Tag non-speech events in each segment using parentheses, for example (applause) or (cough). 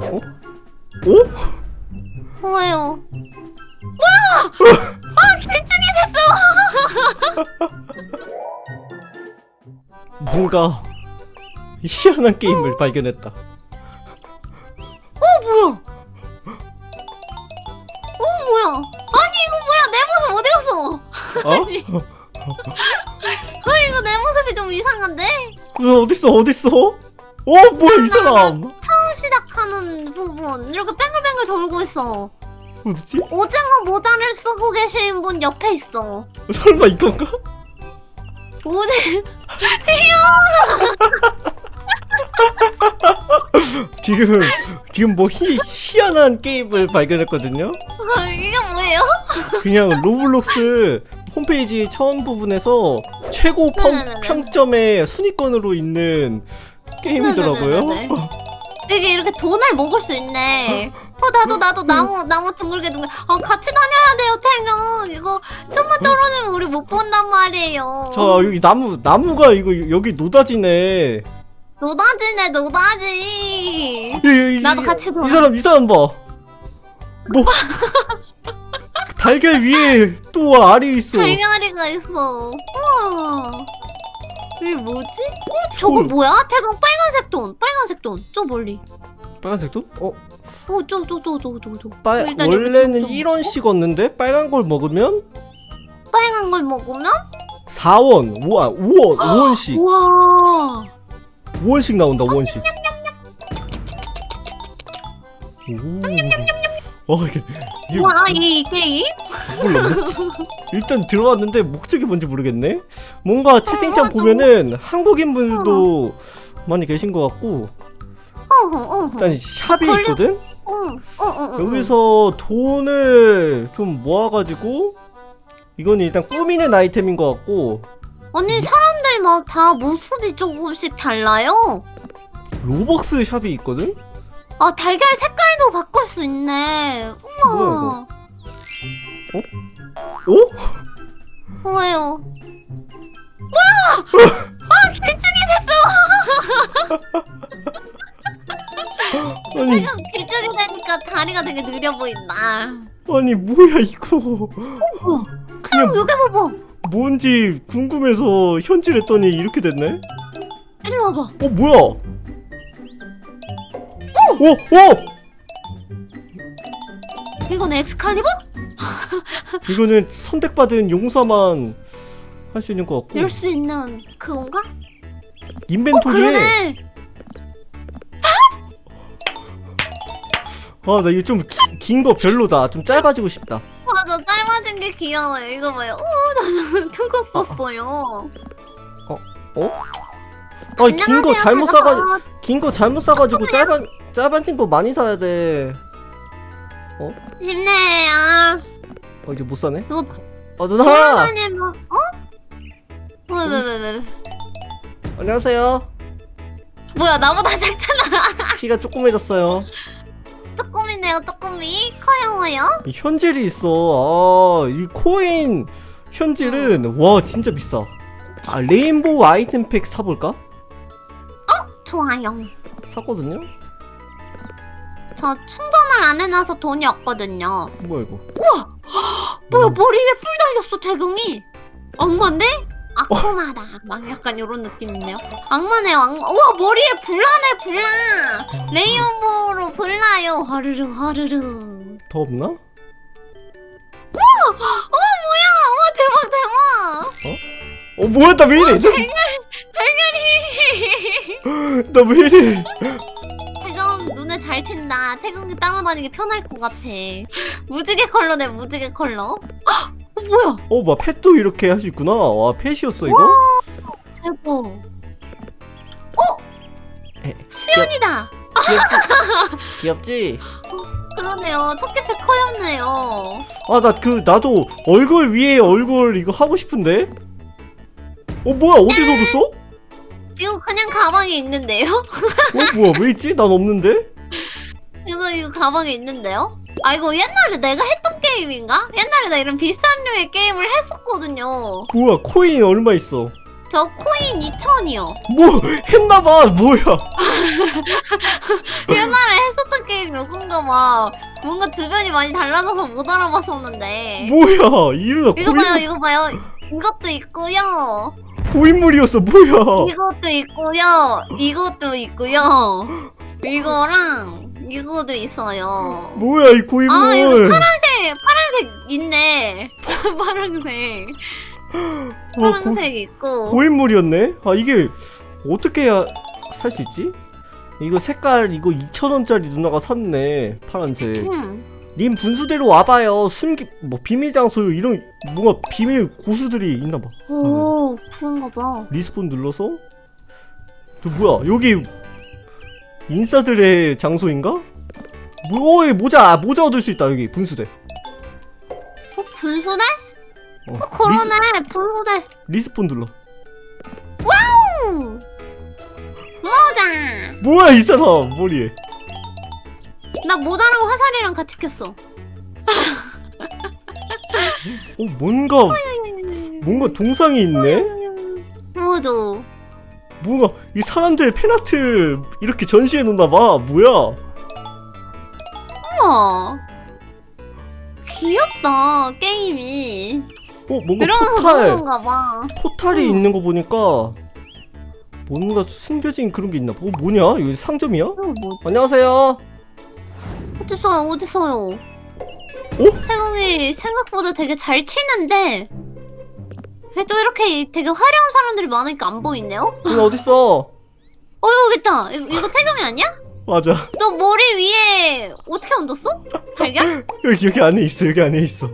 어? 오? 뭐예요? 뭐야? 아 길쭉이 됐어. (laughs) 뭔가 희한한 게임을 발견했다. 어 뭐야? 어 뭐야? 아니 이거 뭐야? 내 모습 어디 갔어? 어? (laughs) 아 이거 내 모습이 좀 이상한데? 어, 어딨어 어딨어? 어 뭐야 이 사람? 시작하는 부분 이렇게 뱅글뱅글 돌고 있어. 어디지? 오징어 모자를 쓰고 계신 분 옆에 있어. 설마 이건가? 오징 (laughs) 지금 지금 뭐 희, 희한한 게임을 발견했거든요. 아, (laughs) 이게 뭐예요? 그냥 로블록스 홈페이지 처음 부분에서 최고 평, 네네네네. 평점의 순위권으로 있는 게임이더라고요. 네네네네. (laughs) 이게 이렇게 돈을 먹을 수 있네. 어 나도 나도 나무 나무 둥글게 둥글. 어 같이 다녀야 돼요 태경. 이거 좀만 떨어지면 우리 못 본단 말이에요. 자 여기 나무 나무가 이거 여기 노다지네. 노다지네 노다지. 이, 이, 이, 나도 같이 놀아. 이 사람 이 사람 봐. 뭐 (laughs) 달걀 위에 또 알이 있어. 달걀이가 있어. 우와. 이게 뭐지? 어 저거 헐. 뭐야? 태경 빨간색 돈 빨간색 돈. 저 멀리. 빨간색도? 어? 어저저저저저 저. 빨 일단 여기 원래는 좀- 1원씩 얻는데 빨간 걸 먹으면 빨간 걸 먹으면 4원, 5원, 5원, 5원씩, 우와. 5원씩 나온다, 5원씩. 오. 어, 이게, 이게 와, 이 게임? 몰라. (laughs) 일단 들어왔는데 목적이 뭔지 모르겠네. 뭔가 채팅창 어, 보면은 한국인 분들도 많이 계신 것 같고 어허, 어허. 일단 샵이 걸려- 있거든. 어, 어, 어, 어. 여기서 돈을 좀 모아가지고 이건 일단 꾸미는 아이템인 것 같고 아니, 사람들 막 다 모습이 조금씩 달라요. 로벅스 샵이 있거든. 아, 달걀 색깔도 바꿀 수 있네. 우와. 오? 뭐예요? (laughs) 뭐야! 아, 길쭉이 됐어! (laughs) 아니 길쭉이 되니까 다리가 되게 느려 보인다. 아니 뭐야 이거 뭐야? 그냥 여기 봐봐. 뭔지 궁금해서 현질했더니 이렇게 됐네. 일로 와봐. 어 뭐야? 오! 오! 이건 엑스칼리버? 이거는 선택받은 용사만 할 수 있는 것 같고 열수 있는 그건가? 어, 인벤토리에 그러네. 아 나 이거 좀 긴 거 별로다 좀 짧아지고 싶다 맞아, 짧아진 게 귀여워요. 이거 봐요. 오, 나는 투고 썼어요. 아 긴거 잘못 싸가지고 긴 거 잘못 싸가지고 짧아 짧아진 거 많이 사야 돼 어 힘내요. 이제 못 사네 이거 어 누나 돌아다니면 어? 왜 왜 왜 왜? 안녕하세요 뭐야 나보다 작잖아. (laughs) 키가 조그매졌어요 쪼꼬미네요 쪼꼬미 커요워요. 이 현질이 있어 아이 코인 현질은 와 진짜 비싸 아 레인보우 아이템 팩 사볼까? 좋아요. 샀거든요? 저 충전 을 안 해놔서 돈이 없거든요. 뭐야 이거 (gasps) 뭐야 머리에 뿔 달렸어 태경이. 악마인데? 아쿠마다. 막 약간 이런 느낌이네요. 악마네요 악마. 우와 머리에 불나네 불나. 레이온보로 불나요. 하르르 하르르. 더 없나? (gasps) 어 뭐야? 와 대박 대박. 어 뭐야 나왜 이래 달걀이. (laughs) 나왜 이래 태경이 따라다니기 편할 것 같아. 무지개 컬러네 무지개 컬러. 헉! 어 뭐야? 어, 뭐 펫도 이렇게 할 수 있구나. 와, 펫이었어 이거? 대박. 에, 수연이다. 귀엽지? (laughs) 귀엽지? 그러네요. 토끼패 커였네요. 아, 나 그 나도 얼굴 위에 얼굴 이거 하고 싶은데. 어, 뭐야? 어디서 얻었어? 이거 그냥 가방에 있는데요? 어, 뭐야? 왜 있지? 난 없는데? 이거 이거 가방에 있는데요? 아 이거 옛날에 내가 했던 게임인가? 옛날에 나 이런 비싼 류의 게임을 했었거든요. 뭐야? 코인 얼마 있어? 저 코인 2천이요. 뭐 했나봐. 뭐야? (laughs) 옛날에 봐. 뭔가 주변이 많이 달라져서 못 알아봤었는데. 뭐야 이러다 이거 봐요, 고인, 이거 봐요. 이것도 있고요. 고인물이었어 뭐야 이것도 있고요. 이것도 있고요. 이거랑 이거도 있어요. 뭐야 이 고인물 아, 이거 파란색, 파란색 있네. (laughs) 파란색. (gasps) 어, 고, 파란색 있고. 고인물이었네 아 이게 어떻게 해야 살 수 있지? 이거 색깔 이거 2,000원짜리 누나가 샀네 파란색 음. 님 분수대로 와봐요 숨기 뭐 비밀 장소 이런 뭔가 비밀 고수들이 있나봐 오, 그런가 봐. 리스폰 눌러서 저 뭐야 여기 인싸들의 장소인가? 뭐, 어, 모자 모자 얻을 수 있다 여기 분수대 어, 분수대? 어, 어, 그러네. 분수대. 리스, 폰 눌러 우! 모자. 뭐야 이 사람 머리에 나 모자랑 화살이랑 같이 켰어. 어 뭔가 뭔가 동상이 있네 맞아. 뭔가 이 사람들 팬아트 이렇게 전시해 놓나봐 뭐야 우와. 귀엽다, 게임이. 어 뭔가 들어가서 포탈 그런가 봐. 포탈이 응. 있는 거 보니까 뭔가 숨겨진 그런 게 있나 봐. 어 뭐냐 여기 상점이야? 이거 뭐, 안녕하세요 어딨어요, 어딨어요. 어? 태국이 생각보다 되게 잘 치는데, 왜또 이렇게 되게 화려한 사람들이 많으니까 안 보이네요? 여기 어딨어 어, 여기 있다. 이거, 이거 태경이 아니야? 맞아 너 머리 위에 어떻게 얹었어? 달걀? (laughs) 여기 여기 안에 있어 여기 안에 있어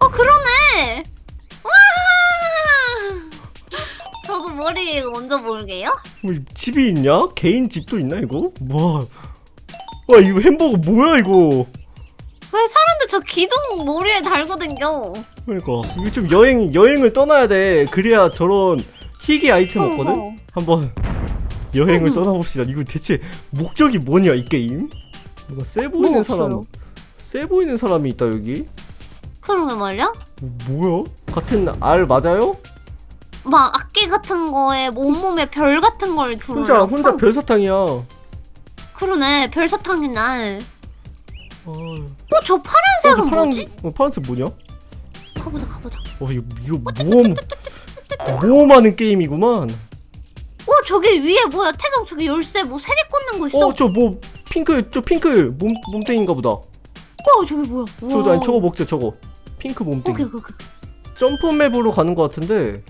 어 그러네. 와! 저도 머리에 이거 얹어 볼게요. 뭐 집이 있냐? 개인 집도 있나 이거? 와. 와 이거 햄버거 뭐야 이거? 왜 사람들 저 기둥 머리에 달고 댕겨? 그러니까 이거 좀 여행 여행을 떠나야 돼. 그래야 저런 희귀 아이템 없거든. 어허. 한번 여행을 음. 떠나봅시다. 이거 대체 목적이 뭐냐 이 게임? 뭔가 세 보이는 뭐 사람, 없어요. 세 보이는 사람이 있다 여기. 그러게 말이야? 뭐, 뭐야? 같은 알 맞아요? 막 악기 같은 거에 온몸에 별 같은 걸. 혼자 혼자 별사탕이야. 그러네 별사탕인 날. 아, 어저 파란색은 어, 파란, 뭐지? 어, 파란색 뭐냐? 가보자 가보자. 어 이거 이거 모험 모험하는 게임이구만. 어 저기 위에 뭐야? 태경 저기 열쇠 뭐 세개 꽂는 거 있어. 어 저 뭐 핑크 저 핑크 몸 몸땡인가 보다. 어 저기 뭐야? 저도 아니. 저거 먹자 저거. 핑크 몸땡이. 오케이 오케이. 오케이. 점프 맵으로 가는 것 같은데.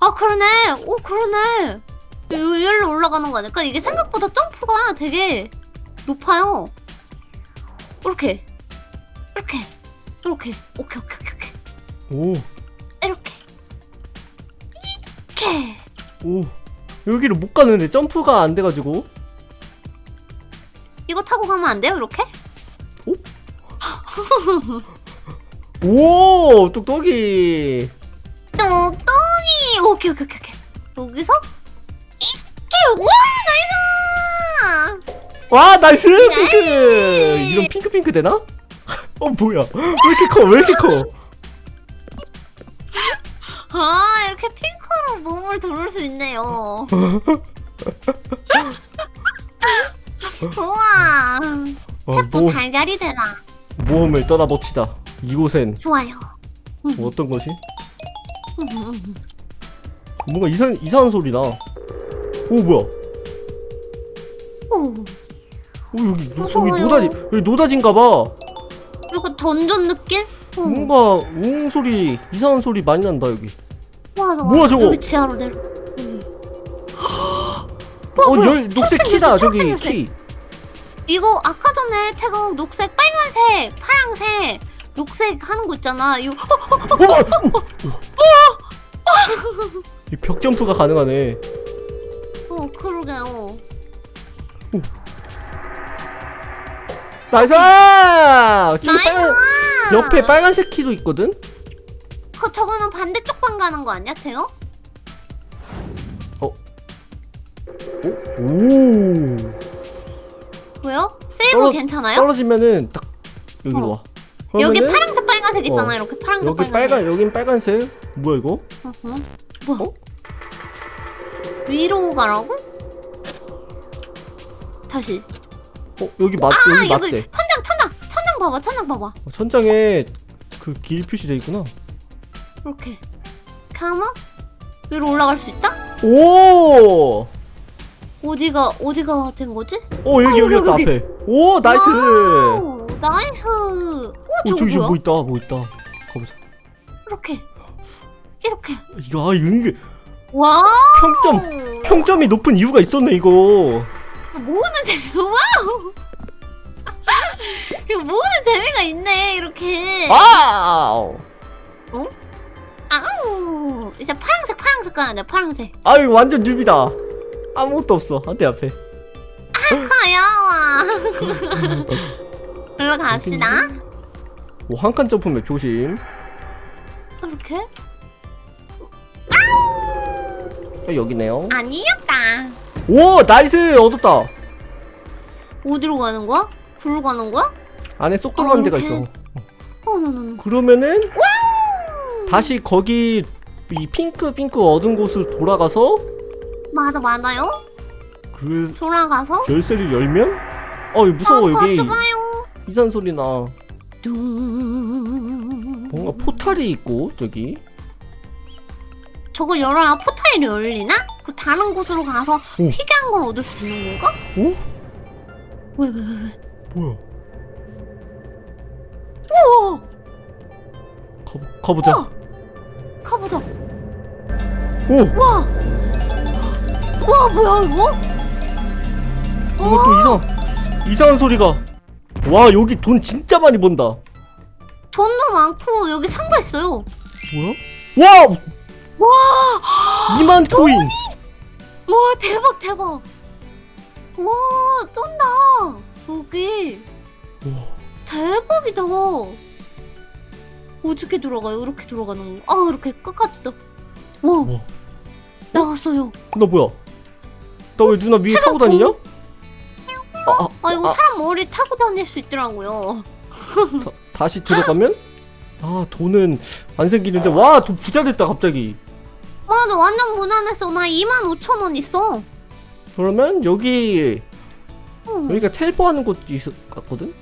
아 그러네. 오 그러네. 이- 여기로 올라가는 거 아닐까? 이게 생각보다 점프가 되게 높아요. 이렇게, 이렇게, 이렇게. 오케이 오케이 오케이 오케이. 오 이렇게, 이렇게. 오. 여기를 못 가는데 점프가 안 돼가지고. 이거 타고 가면 안 돼요? 이렇게? 오 (laughs) 똑똑이. 똑똑이. 오케이 오케이 오케이. 오케이. 여기서 이렇게 와 나이스. 와 나이스 네. 핑크. 이런 핑크 핑크 되나? 어 뭐야? 왜 이렇게 커? 왜 이렇게 커? 아 이렇게 핑크로 몸을 두를 수 있네요. (laughs) 우와. 어, 또 모, 달걀이 되나? 모험을 떠나봅시다. 이곳엔 좋아요. 뭐 어떤 것이? 뭔가 이상 이상한 소리 나. 오 뭐야? 오, 오 여기 여기 무서워요. 노다지 여기 노다진가 봐. 이거 던전 느낌? 어, 뭔가 웅 소리 이상한 소리 많이 난다 여기. 맞아, 뭐야. 저거? 여기 지하로 내려. 응. 어, 뭐야? 열 녹색 초록색 키다 열쇠, 저기 초록색 키. 이거 아까 전에 태국 녹색, 빨간색, 파랑색, 녹색 하는 거 있잖아. 이거 이벽 점프가 가능하네. 어 그러게요. 나이스! 저기 빨간. 옆에 빨간색 키도 있거든. 그 저거는 반대쪽 방 가는 거 아니야, 태국? 오. 왜요? 세이브 떨어- 괜찮아요? 떨어지면은 딱 여기로 어. 와. 여기 그러면은 파랑색, 빨간색 있잖아. 어. 이렇게 파랑색, 여기. 빨간 여긴 빨간색. 뭐야 이거? 어허. 뭐야? 어? 위로 가라고? 다시. 어 여기 맞 아 여기 여기 맞대. 천장 천장 천장 봐봐 천장 봐봐. 어, 천장에 그 길 표시돼 있구나. 이렇게. 가면 위로 올라갈 수 있다? 오. 어디가 어디가 된 거지? 어 여기 어, 여기 여기, 여기. 앞에. 오 나이스. 와우, 나이스. 오오 저거 저기 뭐야? 뭐 있다 뭐 있다. 가보자. 이렇게 이렇게. 이거 아 이거 은근 와우. 평점 평점이 높은 이유가 있었네 이거. 모으는 재미 (laughs) 와우. 이거 모으는 재미가 있네 이렇게. 아. 아우 이제 파란색 파란색 돼 파란색. 아 이거 완전 뉴비다. 아무것도 없어 한대 앞에. 가야와. (laughs) 일로 갑시다. 오 한 칸 점프맵 조심. 이렇게? 어, 여기네요. 아니었다. 오 나이스 얻었다. 어디로 가는 거야? 굴로 가는 거야? 안에 쏙 들어가는 어, 데가 이렇게. 있어. 어, 노노노. 그러면은 다시 거기 이 핑크 핑크 얻은 곳을 돌아가서 맞아, 맞아요. 그 돌아가서. 열쇠를 열면 어 이거 무서워 나도 여기 같이 가요. 이상 소리 나. 둥. 뭔가 포탈이 있고 저기. 저걸 열어야 포탈이 열리나? 그 다른 곳으로 가서 오. 희귀한 걸 얻을 수 있는 건가? 오? 왜, 왜, 왜, 왜? 뭐야? 오! 가 가보자. 우와! 가보자. 오 와! 와, 뭐야, 이거? 뭔가 또 이상 이상한 소리가. 와 여기 돈 진짜 많이 번다. 돈도 많고, 여기 상가 있어요. 뭐야? 와 와! 2만 코인. 와, 대박, 대박. 와, 쩐다. 여기. 와. 대박이다. 어떻게 들어가요? 이렇게 들어가는 거. 아, 이렇게 끝까지 또. 와, 와. 나갔어요. 나 뭐야? 나 왜 누나 위에 타고 다니냐? 아, 아, 아, 이거 아, 사람 머리 타고 다닐 수 있더라고요. 다, 다시 들어가면 아 돈은 안 생기는데 와 돈 부자 됐다 갑자기. 맞아, 완전 무난했어. 나 2만 5천 원 있어. 그러면 여기 응. 여기가 텔포하는 곳이 있을 것 같거든.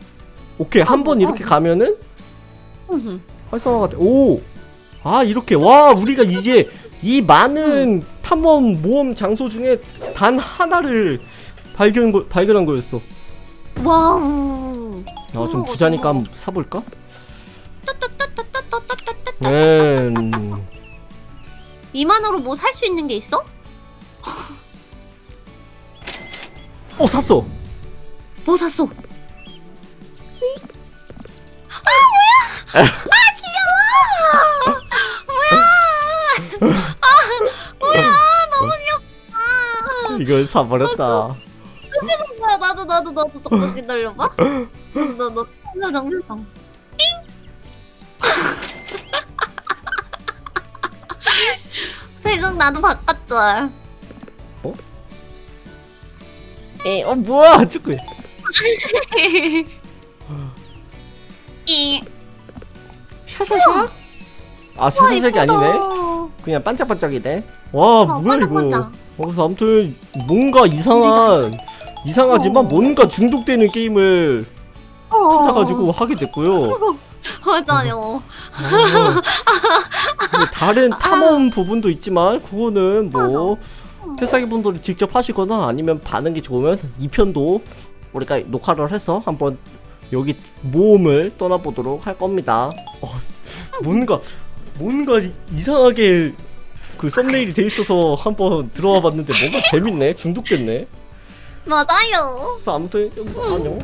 오케이 어, 한번 어. 이렇게 가면은 응. 활성화가 돼. 오. 아 이렇게 와 우리가 이제 이 많은 탐험 모험 장소 중에 단 하나를 발견 거, 발견한 거였어. 와우. 야좀 어, 부자니까. 한번 사볼까? 음. 2만으로 뭐 살 수 있는 게 있어? 어 샀어. 뭐 샀어? 이걸 사버렸다. 뭐야 나도 나도 나도 잠깐 기다려봐 나나 장장장 태국 나도 바꿨어 에, 어 뭐야 자꾸. (laughs) 이 샤샤샤? 아 샤샤샥이 아니네. 그냥 반짝반짝이네. 와 어, 뭐야 이거. 반짝반짝. 그래서 아무튼 뭔가 이상한 이상하지만 어. 뭔가 중독되는 게임을 찾아가지고 하게 됐고요. 맞아요. 아, 근데 다른 탐험 부분도 있지만 그거는 뭐 태사기 분들이 직접 하시거나 아니면 반응이 좋으면 2편도 우리가 녹화를 해서 한번 여기 모험을 떠나보도록 할 겁니다. 어, 뭔가 뭔가 이- 이상하게 그 썸네일이 돼 있어서 한번 들어와 봤는데 뭔가 재밌네. 중독됐네. 맞아요. 그래서 아무튼 여기서 안녕.